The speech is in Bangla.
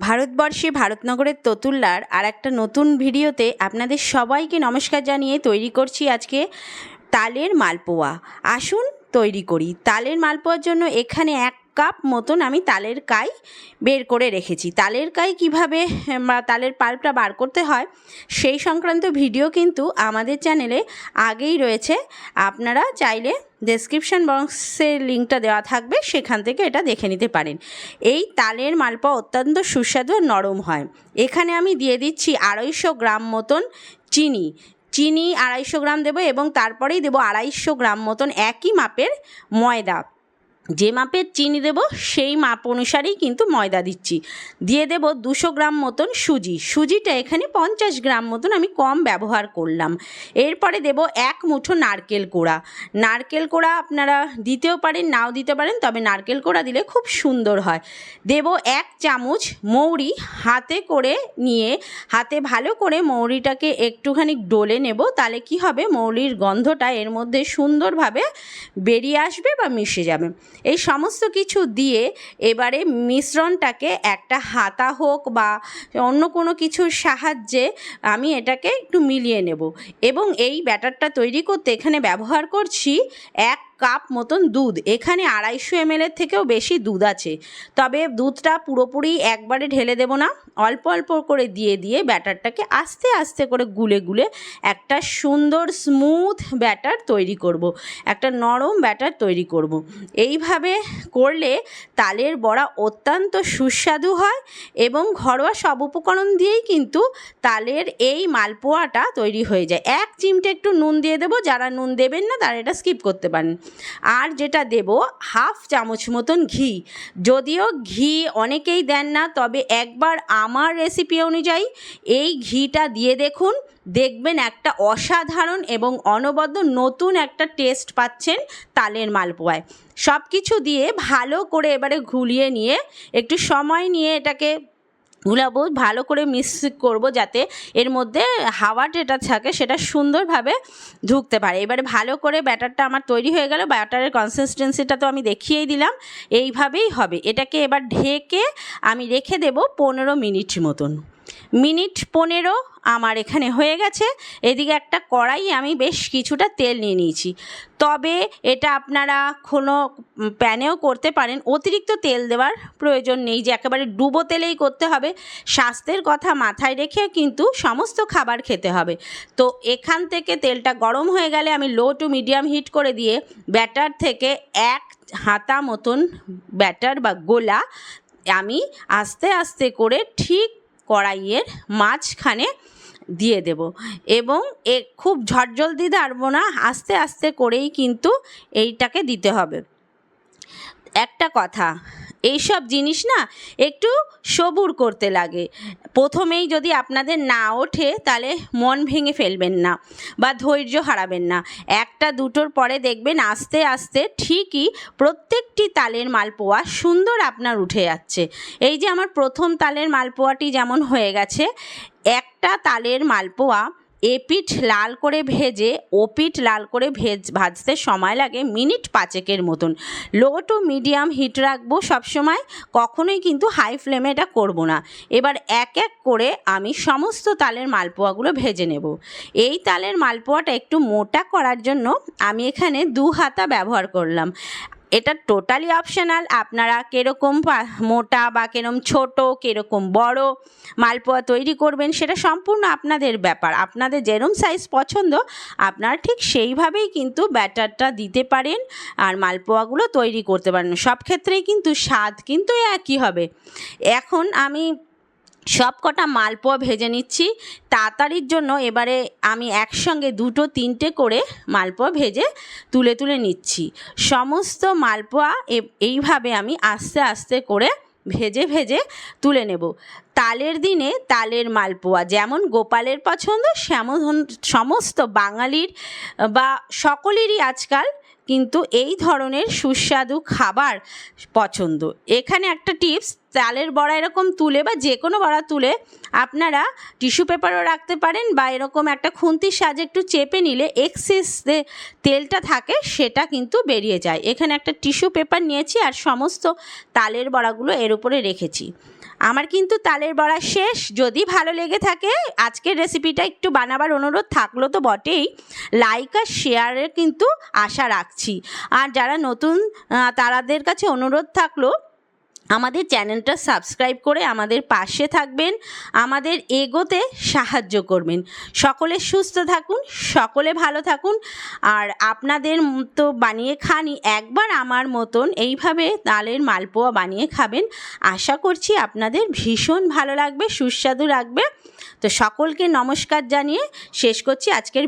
ভারতবর্ষে ভারতনগরের ততুল্লার আর একটা নতুন ভিডিওতে আপনাদের সবাইকে নমস্কার জানিয়ে তৈরি করছি আজকে তালের মালপোয়া। আসুন তৈরি করি। তালের মালপোয়ার জন্য এখানে এক কাপ মতন আমি তালের কাই বের করে রেখেছি। তালের কাই কীভাবে তালের পাল্পটা বার করতে হয়, সেই সংক্রান্ত ভিডিও কিন্তু আমাদের চ্যানেলে আগেই রয়েছে। আপনারা চাইলে ডেসক্রিপশন বক্সের লিঙ্কটা দেওয়া থাকবে, সেখান থেকে এটা দেখে নিতে পারেন। এই তালের মালপা অত্যন্ত সুস্বাদু নরম হয়। এখানে আমি দিয়ে দিচ্ছি আড়াইশো গ্রাম মতন চিনি। চিনি আড়াইশো গ্রাম দেবো এবং তারপরেই দেবো আড়াইশো গ্রাম মতন একই মাপের ময়দা। যে মাপের চিনি দেবো, সেই মাপ অনুসারেই কিন্তু ময়দা দিচ্ছি। দিয়ে দেব দুশো গ্রাম মতন সুজি। সুজিটা এখানে পঞ্চাশ গ্রাম মতন আমি কম ব্যবহার করলাম। এরপরে দেব এক মুঠো নারকেল কোড়া। নারকেল কোড়া আপনারা দিতেও পারেন, নাও দিতে পারেন, তবে নারকেল কোড়া দিলে খুব সুন্দর হয়। দেব এক চামচ মৌরি হাতে করে নিয়ে, হাতে ভালো করে মৌরিটাকে একটুখানি ডলে নেব, তাহলে কি হবে? মৌরির গন্ধটা এর মধ্যে সুন্দরভাবে বেরিয়ে আসবে বা মিশে যাবে। এই সমস্ত কিছু দিয়ে এবারে মিশ্রণটাকে একটা হাতা হোক বা অন্য কোনো কিছুর সাহায্যে আমি এটাকে একটু মিলিয়ে নেব। এবং এই ব্যাটারটা তৈরি করতে এখানে ব্যবহার করছি এক কাপ মতন দুধ। এখানে আড়াইশো এমএলের থেকেও বেশি দুধ আছে। তবে দুধটা পুরোপুরি একবারে ঢেলে দেব না। অল্প অল্প করে দিয়ে দিয়ে ব্যাটারটাকে আস্তে আস্তে করে গুলে গুলে একটা সুন্দর স্মুথ ব্যাটার তৈরি করব। একটা নরম ব্যাটার তৈরি করব। এইভাবে করলে তালের বড়া অত্যন্ত সুস্বাদু হয় এবং ঘরোয়া সব উপকরণ দিয়েই কিন্তু তালের এই মালপোয়াটা তৈরি হয়ে যায়। এক চিমটে একটু নুন দিয়ে দেবো। যারা নুন দেবেন না তারা এটা স্কিপ করতে পারেন। আর যেটা দেব, হাফ চামচ মতন ঘি। যদিও ঘি অনেকেই দেন না, তবে একবার আমার রেসিপি অনুযায়ী এই ঘিটা দিয়ে দেখুন, দেখবেন একটা অসাধারণ এবং অনবদ্য নতুন একটা টেস্ট পাচ্ছেন তালের মালপোয়ায়। সব কিছু দিয়ে ভালো করে এবারে ঘুলিয়ে নিয়ে, একটু সময় নিয়ে এটাকে গুলাবো ভালো করে মিক্স করব যাতে এর মধ্যে হাওয়া যেটা থাকে সেটা সুন্দরভাবে ঢুকতে পারে। এবারে ভালো করে ব্যাটারটা আমার তৈরি হয়ে গেল, ব্যাটারের কনসিস্টেন্সিটা তো আমি দেখিয়েই দিলাম, এইভাবেই হবে। এটাকে এবার ঢেকে আমি রেখে দেব পনেরো মিনিট মতন। মিনিট পনেরো আমার এখানে হয়ে গেছে। এদিকে একটা কড়াই আমি বেশ কিছুটা তেল নিয়ে নিয়েছি। তবে এটা আপনারা কোনো প্যানেও করতে পারেন। অতিরিক্ত তেল দেওয়ার প্রয়োজন নেই। যে একেবারে ডুবো তেলেই করতে হবে, স্বাস্থ্যের কথা মাথায় রেখে কিন্তু সমস্ত খাবার খেতে হবে। তো এখান থেকে তেলটা গরম হয়ে গেলে আমি লো টু মিডিয়াম হিট করে দিয়ে ব্যাটার থেকে এক হাতা মতন ব্যাটার বা গোলা আমি আস্তে আস্তে করে ঠিক কড়াইয়ের মাঝখানে দিয়ে দেব। এবং এ খুব ঝটজলদি দাঁড়বো না, আস্তে আস্তে করেই কিন্তু এইটাকে দিতে হবে। একটা কথা, এইসব জিনিস না একটু সবুর করতে লাগে। প্রথমেই যদি আপনাদের না ওঠে, তাহলে মন ভেঙে ফেলবেন না বা ধৈর্য হারাবেন না। একটা দুটোর পরে দেখবেন আস্তে আস্তে ঠিকই প্রত্যেকটি তালের মালপোয়া সুন্দর আপনার উঠে যাচ্ছে। এই যে আমার প্রথম তালের মালপোয়াটি যেমন হয়ে গেছে, একটা তালের মালপোয়া এপিঠ লাল করে ভেজে ওপিঠ লাল করে ভেজ, ভাজতে সময় লাগে মিনিট পাঁচেকের মতন। লো টু মিডিয়াম হিট রাখব সবসময়, কখনোই কিন্তু হাই ফ্লেমে এটা করব না। এবার এক এক করে আমি সমস্ত তালের মালপোয়াগুলো ভেজে নেব। এই তালের মালপোয়াটা একটু মোটা করার জন্য আমি এখানে দু হাতা ব্যবহার করলাম। এটা টোটালি অপশনাল আপনারা কীরকম মোটা বা কিরম ছোট, কীরকম বড় মালপোয়া তৈরি করবেন, সেটা সম্পূর্ণ আপনাদের ব্যাপার। আপনাদের যেরম সাইজ পছন্দ, আপনারা ঠিক সেইভাবেই কিন্তু ব্যাটারটা দিতে পারেন আর মালপোয়াগুলো তৈরি করতে পারেন। সব ক্ষেত্রেই কিন্তু স্বাদ কিন্তু একই হবে। এখন আমি সব কটা মালপোয়া ভেজে নিচ্ছি। তাড়াতাড়ির জন্য এবারে আমি একসঙ্গে দুটো তিনটে করে মালপোয়া ভেজে তুলে তুলে নিচ্ছি। সমস্ত মালপোয়া এইভাবে আমি আস্তে আস্তে করে ভেজে ভেজে তুলে নেব। তালের দিনে তালের মালপোয়া যেমন গোপালের পছন্দ, সেমন সমস্ত বাঙালির বা সকলেরই আজকাল কিন্তু এই ধরনের সুস্বাদু খাবার পছন্দ। এখানে একটা টিপস তালের বড়া এরকম তুলে বা যে কোনো বড়া তুলে আপনারা টিস্যু পেপারও রাখতে পারেন বা এরকম একটা খুন্তির সাজে একটু চেপে নিলে এক্সেস তেলটা থাকে সেটা কিন্তু বেরিয়ে যায়। এখানে একটা টিস্যু পেপার নিয়েছি আর সমস্ত তালের বড়াগুলো এর উপরে রেখেছি। আমার কিন্তু তালের বড়া শেষ। যদি ভালো লেগে থাকে, আজকের রেসিপিটা একটু বানাবার অনুরোধ থাকল তো বটেই। লাইক আর শেয়ারের কিন্তু আশা রাখছি। আর যারা নতুন তারাদের কাছে অনুরোধ থাকল আমাদের চ্যানেলটা সাবস্ক্রাইব করে আমাদের পাশে থাকবেন, আমাদের এগোতে সাহায্য করবেন। সকলে সুস্থ থাকুন, সকলে ভালো থাকুন। আর আপনাদের তো বানিয়ে খানি একবার আমার মতন এইভাবে তালের মালপোয়া বানিয়ে খাবেন, আশা করছি আপনাদের ভীষণ ভালো লাগবে, সুস্বাদু লাগবে। তো সকলকে নমস্কার জানিয়ে শেষ করছি আজকের